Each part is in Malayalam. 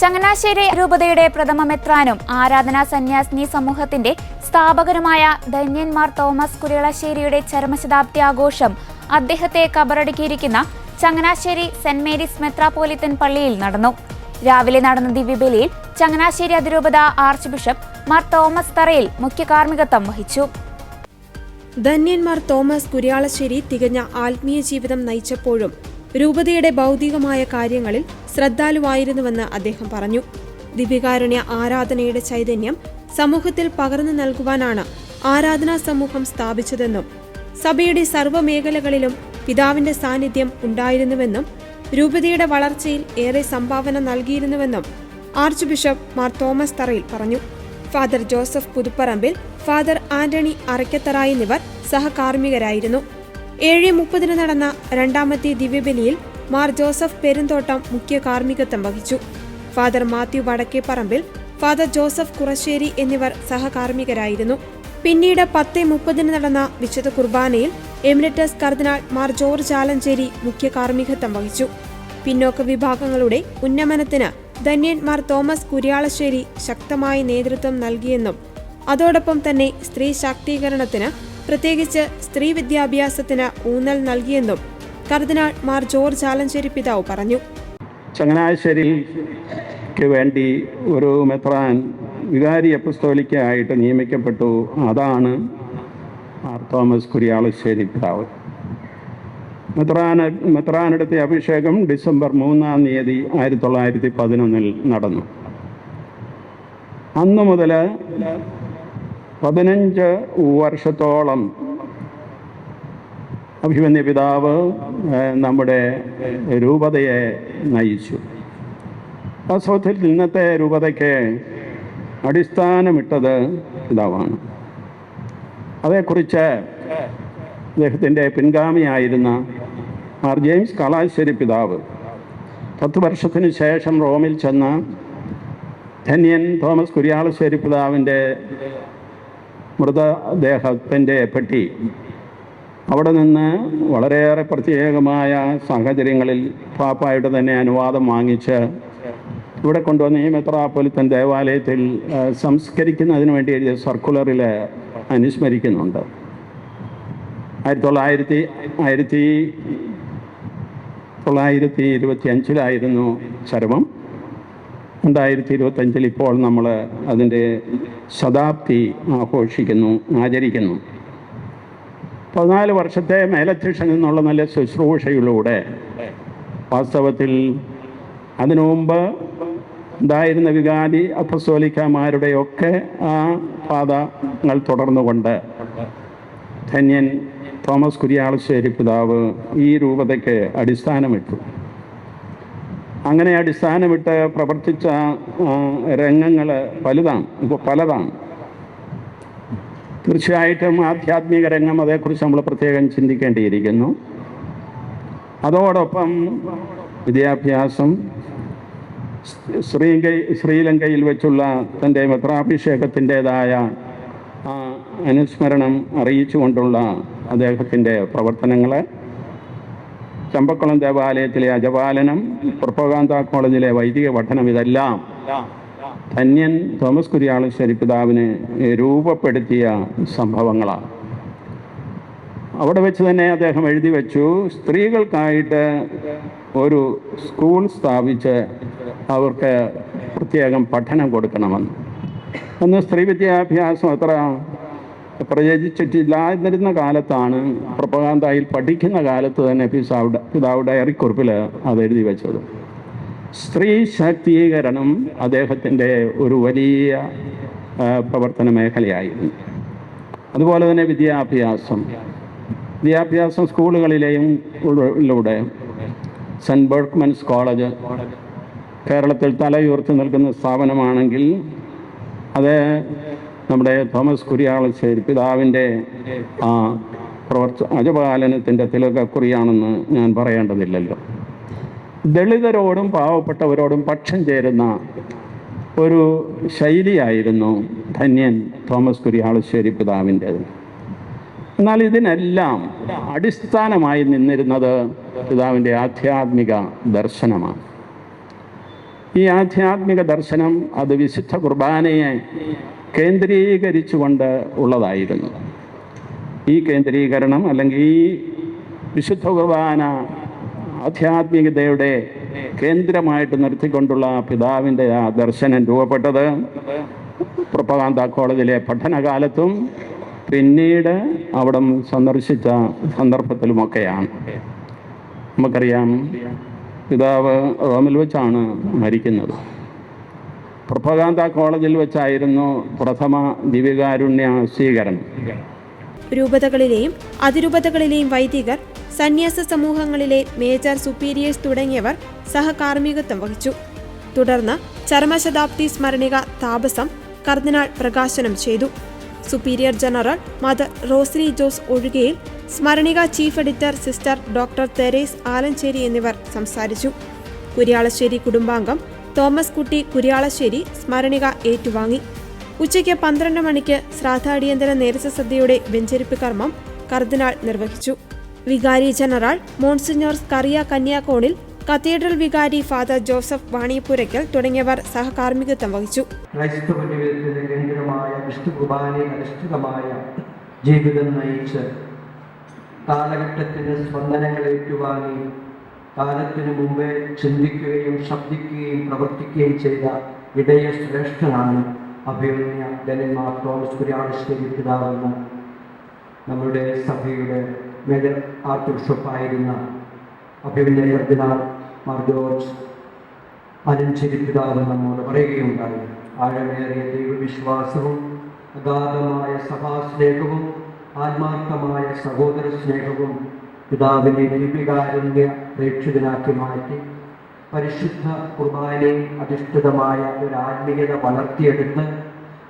ചങ്ങനാശ്ശേരി രൂപതയുടെ പ്രഥമ മെത്രാനും ആരാധനാ സന്യാസിനി സമൂഹത്തിന്റെ സ്ഥാപകനുമായ ധന്യന്മാർ തോമസ് കുരിളശ്ശേരിയുടെ ചരമശതാബ്ദി ആഘോഷം അദ്ദേഹത്തെ കബറടക്കിയിരിക്കുന്ന ചങ്ങനാശ്ശേരി സെന്റ് മേരീസ് മെത്രാപോലിത്തൻ പള്ളിയിൽ നടന്നു. രാവിലെ നടന്ന ദിവ്യബലിയിൽ ചങ്ങനാശ്ശേരി അതിരൂപത ആർച്ച് ബിഷപ്പ് മാർ തോമസ് തറയിൽ മുഖ്യ കാർമ്മികത്വം വഹിച്ചു. ധന്യന്മാർ തോമസ് കുര്യാളശ്ശേരി തികഞ്ഞ ആത്മീയ ജീവിതം നയിച്ചപ്പോഴും രൂപതയുടെ ഭൗതികമായ കാര്യങ്ങളിൽ ശ്രദ്ധാലുവായിരുന്നുവെന്ന് അദ്ദേഹം പറഞ്ഞു. ദിവ്യകാരുണ്യ ആരാധനയുടെ ചൈതന്യം സമൂഹത്തിൽ പകർന്നു നൽകുവാനാണ് ആരാധനാ സമൂഹം സ്ഥാപിച്ചതെന്നും സഭയുടെ സർവമേഖലകളിലും പിതാവിന്റെ സാന്നിധ്യം ഉണ്ടായിരുന്നുവെന്നും രൂപതയുടെ വളർച്ചയിൽ ഏറെ സംഭാവന നൽകിയിരുന്നുവെന്നും archbishop Mar Thomas Tharayil പറഞ്ഞു. Father Joseph Puthuparambil father Antony Arakkathara എന്നിവർ സഹകാർമ്മികരായിരുന്നു. ഏഴ് മുപ്പതിന് നടന്ന രണ്ടാമത്തെ ദിവ്യബലിയിൽ മാർ ജോസഫ് പെരുന്തോട്ടം മുഖ്യ കാർമ്മികത്വം വഹിച്ചു. ഫാദർ മാത്യു വടക്കേ പറമ്പിൽ ഫാദർ ജോസഫ് കുറശ്ശേരി എന്നിവർ സഹകാർമ്മികരായിരുന്നു. പിന്നീട് പത്ത് മുപ്പതിന് നടന്ന വിശുദ്ധ കുർബാനയിൽ emeritus cardinal Mar George Alencherry മുഖ്യ കാർമ്മികത്വം വഹിച്ചു. പിന്നോക്ക വിഭാഗങ്ങളുടെ ഉന്നമനത്തിന് ധന്യൻ മാർ തോമസ് കുര്യാളശ്ശേരി ശക്തമായ നേതൃത്വം നൽകിയെന്നും അതോടൊപ്പം തന്നെ സ്ത്രീ ശാക്തീകരണത്തിന് പ്രത്യേകിച്ച് സ്ത്രീ വിദ്യാഭ്യാസത്തിന് ഊന്നൽ നൽകിയെന്നും കർദിനാൾ മാർ ജോർജ് ആലഞ്ചേരി പിതാവ് പറഞ്ഞു. ചങ്ങനാശ്ശേരിക്ക് വേണ്ടി ഒരു മെത്രാൻ വികാരി അപ്പസ്തോലിക്കായിട്ട് നിയമിക്കപ്പെട്ടു. അതാണ് മാർ തോമസ് കുര്യാളശ്ശേരി പിതാവ്. മെത്രാന മെത്രാനെടുത്ത അഭിഷേകം ഡിസംബർ മൂന്നാം തീയതി ആയിരത്തി തൊള്ളായിരത്തി പതിനൊന്നിൽ നടന്നു. അന്നു മുതൽ പതിനഞ്ച് വർഷത്തോളം അഭിമന്യ പിതാവ് നമ്മുടെ രൂപതയെ നയിച്ചു. വാസ്തവത്തിൽ ഇന്നത്തെ രൂപതയ്ക്ക് അടിസ്ഥാനമിട്ടത് പിതാവാണ്. അതേക്കുറിച്ച് അദ്ദേഹത്തിന്റെ പിൻഗാമിയായിരുന്ന മാർ ജെയിംസ് കലാശ്ശേരി പിതാവ് പത്ത് വർഷത്തിന് ശേഷം റോമിൽ ചെന്ന ധന്യൻ തോമസ് കുര്യാളശ്ശേരി പിതാവിന്റെ മൃതദേഹത്തിന്റെ പെട്ടി അവിടെ നിന്ന് വളരെയേറെ പ്രത്യേകമായ സാഹചര്യങ്ങളിൽ പാപ്പായിട്ട് തന്നെ അനുവാദം വാങ്ങിച്ച് ഇവിടെ കൊണ്ടുവന്ന് ഈ മെത്രാപ്പൊലിത്തൻ ദേവാലയത്തിൽ സംസ്കരിക്കുന്നതിന് വേണ്ടി എഴുതിയ സർക്കുലറിൽ അനുസ്മരിക്കുന്നുണ്ട്. ആയിരത്തി തൊള്ളായിരത്തി ആയിരത്തി തൊള്ളായിരത്തി ഇരുപത്തി അഞ്ചിലായിരുന്നു ചരമം. രണ്ടായിരത്തി ഇരുപത്തഞ്ചിൽ ഇപ്പോൾ നമ്മൾ അതിന്റെ ശതാബ്ദി ആഘോഷിക്കുന്നു ആചരിക്കുന്നു. പതിനാല് വർഷത്തെ മേലധ്യക്ഷൻ എന്നുള്ള നല്ല ശുശ്രൂഷയിലൂടെ വാസ്തവത്തിൽ അതിനു മുമ്പ് ഉണ്ടായിരുന്ന വികാരി അപ്പസ്തോലിക്കമാരുടെയൊക്കെ ആ പാതങ്ങൾ തുടർന്നുകൊണ്ട് ധന്യൻ തോമസ് കുര്യാളശ്ശേരി പിതാവ് ഈ രൂപതയ്ക്ക് അടിസ്ഥാനമിട്ടു. അങ്ങനെ അടിസ്ഥാനമിട്ട് പ്രവർത്തിച്ച രംഗങ്ങൾ പലതാണ് ഇപ്പോൾ പലതാണ്. തീർച്ചയായിട്ടും ആധ്യാത്മിക രംഗം അതേക്കുറിച്ച് നമ്മൾ പ്രത്യേകം ചിന്തിക്കേണ്ടിയിരിക്കുന്നു. അതോടൊപ്പം വിദ്യാഭ്യാസം ശ്രീലങ്ക ശ്രീലങ്കയിൽ വെച്ചുള്ള തന്റെ മെത്രാഭിഷേകത്തിന്റെതായ ആ അനുസ്മരണം അറിയിച്ചുകൊണ്ടുള്ള അദ്ദേഹത്തിന്റെ പ്രവർത്തനങ്ങൾ ചമ്പക്കുളം ദേവാലയത്തിലെ അജപാലനം പ്രൊപ്പകാന്ത കോളേജിലെ വൈദിക പഠനം ഇതെല്ലാം ധന്യൻ തോമസ് കുര്യാളി ശരിപ്പിതാവിന് രൂപപ്പെടുത്തിയ സംഭവങ്ങളാണ്. അവിടെ വെച്ച് തന്നെ അദ്ദേഹം എഴുതി വെച്ചു സ്ത്രീകൾക്കായിട്ട് ഒരു സ്കൂൾ സ്ഥാപിച്ച് അവർക്ക് പ്രത്യേകം പഠനം കൊടുക്കണമെന്ന്. അന്ന് സ്ത്രീ വിദ്യാഭ്യാസം അത്ര പ്രചരിച്ചിട്ടില്ലാതിരുന്ന കാലത്താണ് പ്രപകാന്തായിൽ പഠിക്കുന്ന കാലത്ത് തന്നെ പിതാവ് പിതാവ് ഡയറിക്കുറിപ്പിൽ അത് എഴുതി വെച്ചത്. സ്ത്രീ ശാക്തീകരണം അദ്ദേഹത്തിന്റെ ഒരു വലിയ പ്രവർത്തന മേഖലയായിരുന്നു. അതുപോലെ തന്നെ വിദ്യാഭ്യാസം. വിദ്യാഭ്യാസം സ്കൂളുകളിലെയും ഉള്ളിലൂടെ. Saint Berchmans college. കേരളത്തിൽ തലയുയർത്തി നിൽക്കുന്ന സ്ഥാപനമാണെങ്കിൽ അത് നമ്മുടെ തോമസ് കുര്യാളശ്ശേരി പിതാവിന്റെ ആ പ്രവർത്ത അജപാലനത്തിന്റെ തിലകക്കുറിയാണെന്ന് ഞാൻ പറയേണ്ടതില്ലല്ലോ. ദളിതരോടും പാവപ്പെട്ടവരോടും പക്ഷം ചേരുന്ന ഒരു ശൈലിയായിരുന്നു ധന്യൻ തോമസ് കുര്യാളശ്ശേരി പിതാവിന്റേത്. എന്നാൽ ഇതിനെല്ലാം അടിസ്ഥാനമായി നിന്നിരുന്നത് പിതാവിന്റെ ആധ്യാത്മിക ദർശനമാണ്. ഈ ആധ്യാത്മിക ദർശനം അത് വിശുദ്ധ കുർബാനയെ കേന്ദ്രീകരിച്ചുകൊണ്ട് ഉള്ളതായിരുന്നു. ഈ കേന്ദ്രീകരണം അല്ലെങ്കിൽ ഈ വിശുദ്ധ കുർബാന ആധ്യാത്മികതയുടെ കേന്ദ്രമായിട്ട് നിർത്തിക്കൊണ്ടുള്ള പിതാവിന്റെ ആ ദർശനം രൂപപ്പെട്ടത് പ്രൊപ്പകാന്ത കോളേജിലെ പഠനകാലത്തും പിന്നീട് അവിടം സന്ദർശിച്ച സന്ദർഭത്തിലുമൊക്കെയാണ്. നമുക്കറിയാം പിതാവ് റോമിൽ വെച്ചാണ് മരിക്കുന്നത്. പ്രൊപ്പകാന്ത കോളേജിൽ വെച്ചായിരുന്നു പ്രഥമ ദിവ്യകാരുണ്യ സ്വീകരണം. രൂപതകളിലെയും അതിരൂപതകളിലെയും വൈദികർ സന്യാസ സമൂഹങ്ങളിലെ മേജർ സുപ്പീരിയേഴ്സ് തുടങ്ങിയവർ സഹകാർമ്മികത്വം വഹിച്ചു. തുടർന്ന് ചരമശതാബ്ദി സ്മരണിക താപസം കർദിനാൾ പ്രകാശനം ചെയ്തു. Superior general mother Rosily Jose Ozhukayil സ്മരണിക chief editor sister doctor Therese Alencherry എന്നിവർ സംസാരിച്ചു. കുര്യാളശ്ശേരി കുടുംബാംഗം തോമസ് കുട്ടി കുര്യാളശ്ശേരി സ്മരണിക ഏറ്റുവാങ്ങി. ഉച്ചയ്ക്ക് പന്ത്രണ്ട് മണിക്ക് ശ്രാദ്ധാടിയന്തര നേരച്ച സദ്യയുടെ വെഞ്ചരിപ്പ് കർമ്മം കർദിനാൾ നിർവഹിച്ചു. വികാരി general monsignor Kuriya Kanyakonil cathedral വികാരി ഫാദർ ജോസഫ് വാണിയപ്പുരയ്ക്കൽ തുടങ്ങിയവർ സഹകാർമ്മികത്വം വഹിച്ചു. ക്രൈസ്തവ ജീവിതം നയിച്ച് കാലഘട്ടത്തിന് സ്പന്ദനങ്ങൾ ഏറ്റുവാങ്ങി കാലത്തിനു മുമ്പേ ചിന്തിക്കുകയും ശബ്ദിക്കുകയും പ്രവർത്തിക്കുകയും ചെയ്ത ഇടയ ശ്രേഷ്ഠനാണ് അഭിമന്യ ധനന്മാർ തോമസ് കുര്യാളശ്ശേരി പിതാവെന്ന് നമ്മുടെ സഭയുടെ മേജർ ആർട്ട് ബിഷപ്പായിരുന്ന അഭിമന്യ മാർ ജോർജ് അലഞ്ചേരി പിതാവ് നമ്മോട് പറയുകയുണ്ടായി. ആഴമേറിയ ദൈവവിശ്വാസവും അഗാധമായ സഭാസ്നേഹവും ആത്മാർത്ഥമായ സഹോദര സ്നേഹവും പിതാവിനെ ദീപികാരുണ്യ പ്രേക്ഷിതനാക്കി മാറ്റി പരിശുദ്ധ കുർബാനയിൽ അധിഷ്ഠിതമായ ഒരു ആത്മീയത വളർത്തിയെടുത്ത്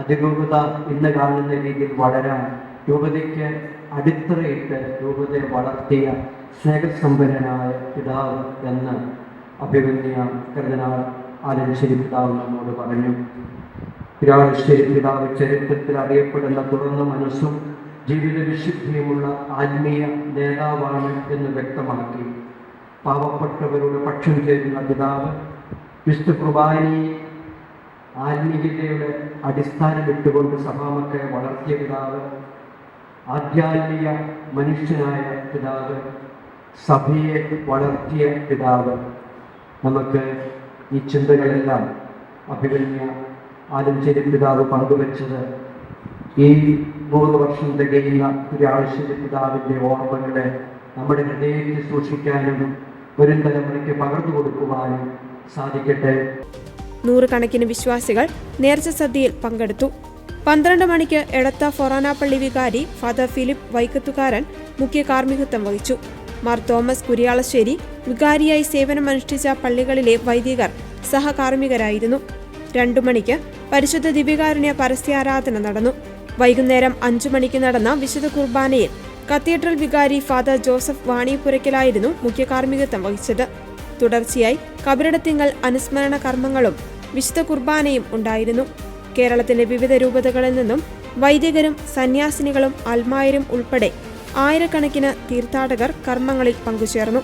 അതിരൂപത ഇന്ന് കാണുന്ന രീതിയിൽ വളരാൻ രൂപതയ്ക്ക് അടിത്തറയിട്ട് രൂപതയെ വളർത്തിയ സ്നേഹസമ്പന്നനായ പിതാവ് എന്ന് അഭിമന്യ കരുതനാൾ ആലഞ്ചേരി പിതാവ് നമ്മോട് പറഞ്ഞു. പിരാളശ്ശേരി പിതാവ് ചരിത്രത്തിൽ അറിയപ്പെടുന്ന തുറന്ന മനസ്സും ജീവിത വിശുദ്ധിയുമുള്ള ആത്മീയ നേതാവാണ് എന്ന് വ്യക്തമാക്കി. പാവപ്പെട്ടവരുടെ പക്ഷം ചേരുന്ന പിതാവ് വിശുദ്ധ കുർബാനയെ ആത്മീയതയുടെ അടിസ്ഥാനം ഇട്ടുകൊണ്ട് സഭാമത്തെ വളർത്തിയ പിതാവ് ആധ്യാത്മിക മനുഷ്യനായ പിതാവ് സഭയെ വളർത്തിയ പിതാവ്. നമുക്ക് ഈ ചിന്തകളെല്ലാം അഭിമന്യ ആലഞ്ചേരി പിതാവ് പങ്കുവച്ചത് ഈ നൂറ് വർഷം തികയുന്ന ഒരു കുര്യാളശ്ശേരി പിതാവിന്റെ ഓർമ്മകളെ നമ്മുടെ ഹൃദയത്തിൽ സൂക്ഷിക്കാനും വരും തലമുറയ്ക്ക് പകർന്നു കൊടുക്കുവാനും സാധിക്കട്ടെ. നൂറുകണക്കിന് വിശ്വാസികൾ നേർച്ച സദ്യയിൽ പങ്കെടുത്തു. പന്ത്രണ്ട് മണിക്ക് എടത്ത ഫൊറാനാപ്പള്ളി വികാരി ഫാദർ ഫിലിപ്പ് വൈക്കത്തുകാരൻ മുഖ്യ കാർമ്മികത്വം വഹിച്ചു. മാർ തോമസ് കുര്യാളശ്ശേരി വികാരിയായി സേവനമനുഷ്ഠിച്ച പള്ളികളിലെ വൈദികർ സഹകാർമ്മികരായിരുന്നു. രണ്ടു മണിക്ക് പരിശുദ്ധ ദിവ്യകാരുണ്യ പരസ്യാരാധന നടന്നു. വൈകുന്നേരം അഞ്ചു മണിക്ക് നടന്ന വിശുദ്ധ കുർബാനയിൽ കത്തീഡ്രൽ വികാരി ഫാദർ ജോസഫ് വാണിയപ്പുരയ്ക്കലായിരുന്നു മുഖ്യ കാർമ്മികത്വം വഹിച്ചത്. തുടർച്ചയായി കബറിടത്തിങ്ങൾ അനുസ്മരണ കർമ്മങ്ങളും വിശുദ്ധ കുർബാനയും ഉണ്ടായിരുന്നു. കേരളത്തിന്റെ വിവിധ രൂപതകളിൽ നിന്നും വൈദികരും സന്യാസിനികളും അൽമായരും ഉൾപ്പെടെ ആയിരക്കണക്കിന് തീർത്ഥാടകർ കർമ്മങ്ങളിൽ പങ്കുചേർന്നു.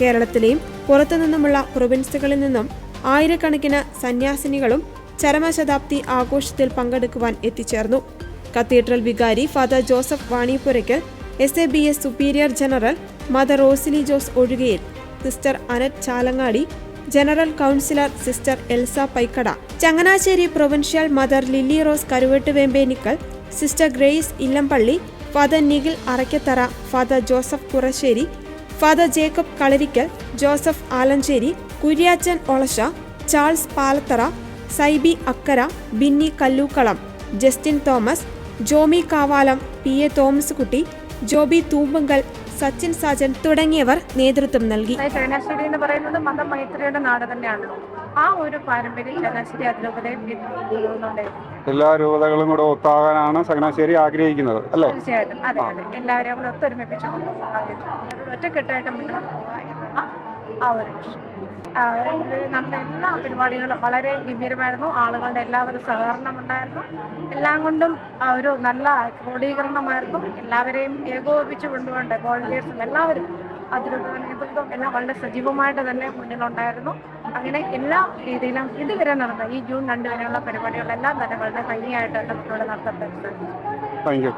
കേരളത്തിലെയും പുറത്തുനിന്നുമുള്ള പ്രൊവിൻസുകളിൽ നിന്നും ആയിരക്കണക്കിന് സന്യാസിനികളും ചരമശതാബ്ദി ആഘോഷത്തിൽ പങ്കെടുക്കുവാൻ എത്തിച്ചേർന്നു. കത്തീഡ്രൽ വികാരി father Joseph വാണിയപ്പുരയ്ക്ക് S A B S superior general mother Rosily Jose Ozhukayil sister Annette Chalangadi general councillor sister Elsa Paikada Changanassery provincial mother Lilly Rose Karuvettu Vempenickal sister Grace Illampally father Nikhil Arakkathara father Joseph Kurassery father Jacob Kalarickal Joseph Alencherry Kuriachan Olassa Charles Palathara Saiby Akkara Binny Kallookalam Justin Thomas Jomy Kavalam P A Thomas Kutty Joby Thoompunkal Sachin Sajan തുടങ്ങിയവർ നേതൃത്വം നൽകി. ചങ്ങനാശ്ശേരി എന്ന് പറയുന്നത് മതമൈത്രിയുടെ നാട് തന്നെയാണല്ലോ ആ ഒരു പാരമ്പര്യം ചങ്ങനാശ്ശേരി അതിലൂടെ പോകുന്നുണ്ട് എല്ലാ രൂപതകളും കൂടെ ഒത്താകാനാണ് ചങ്ങനാശ്ശേരി ആഗ്രഹിക്കുന്നത് അല്ലേ? തീർച്ചയായിട്ടും. അതെ അതെ. എല്ലാവരും കൂടെ ഒത്തൊരുമിപ്പിച്ച് ഒറ്റക്കെട്ടായിട്ട് മുന്നോട്ട് നമ്മുടെ എല്ലാ പരിപാടികളും വളരെ ഗംഭീരമായിരുന്നു. ആളുകളുടെ എല്ലാവരും സഹകരണം ഉണ്ടായിരുന്നു എല്ലാം കൊണ്ടും ഒരു നല്ല ക്രോഡീകരണമായിരുന്നു. എല്ലാവരെയും ഏകോപിപ്പിച്ച് കൊണ്ടുപോകേണ്ട വോളണ്ടിയേഴ്സും എല്ലാവരും അതിലുള്ള നേതൃത്വം എല്ലാം വളരെ സജീവമായിട്ട് തന്നെ മുന്നിലുണ്ടായിരുന്നു. അങ്ങനെ എല്ലാ രീതിയിലും ഇതുവരെ നടന്ന ഈ ജൂൺ രണ്ട് വരെയുള്ള പരിപാടികളെല്ലാം തന്നെ വളരെ ഭംഗിയായിട്ട് മുന്നോട്ട് നടത്തപ്പെട്ടു. യു.